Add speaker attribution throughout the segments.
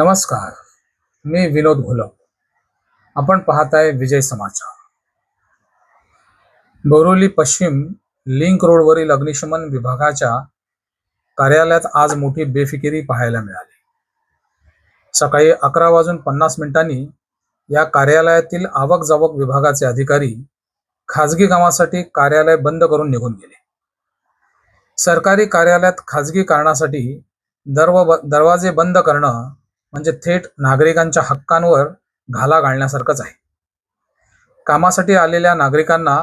Speaker 1: नमस्कार मी विनोद घोलप आपण पाहताय विजय समाचार. बोरिवली पश्चिम लिंक रोडवरील अग्निशमन विभागाच्या कार्यालयात आज मोठी बेफिकिरी पाहायला मिळाली. सकाळी अकरा वाजून पन्नास मिनिटांनी या कार्यालयातील आवक जावक विभागाचे अधिकारी खाजगी कामासाठी कार्यालय बंद करून निघून गेले. सरकारी कार्यालयात खाजगी कारणासाठी दरव दरवाजे बंद करणं म्हणजे थेट नागरिकांच्या हक्कांवर घाला घालण्यासारखंच आहे. कामासाठी आलेल्या नागरिकांना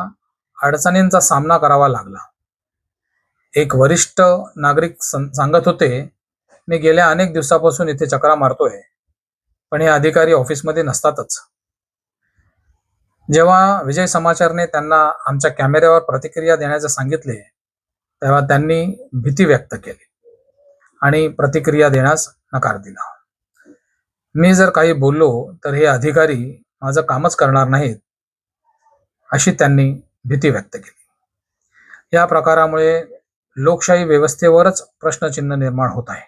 Speaker 1: अडचणींचा सामना करावा लागला. एक वरिष्ठ नागरिक सांगत होते मी गेल्या अनेक दिवसापासून इथे चक्रा मारतोय पण हे अधिकारी ऑफिसमध्ये नसतातच. जेव्हा विजय समाचारने त्यांना आमच्या कॅमेऱ्यावर प्रतिक्रिया देण्याचे सांगितले तेव्हा त्यांनी भीती व्यक्त केली आणि प्रतिक्रिया देण्यास नकार दिला. मी जर काही बोललो तर हे अधिकारी माझं कामच करणार नाहीत अशी त्यांनी भीती व्यक्त केली. या प्रकारामुळे लोकशाही व्यवस्थेवरच प्रश्नचिन्ह निर्माण होत आहे.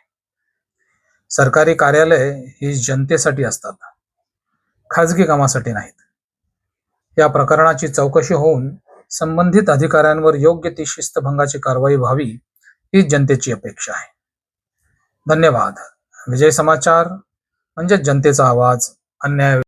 Speaker 1: सरकारी कार्यालय ही जनतेसाठी असतात खाजगी कामासाठी नाहीत. या प्रकरणाची चौकशी होऊन संबंधित अधिकाऱ्यांवर योग्य ती शिस्तभंगाची कारवाई व्हावी ही जनतेची अपेक्षा आहे. धन्यवाद. विजय समाचार म्हणजे जनतेचा आवाज अन्याय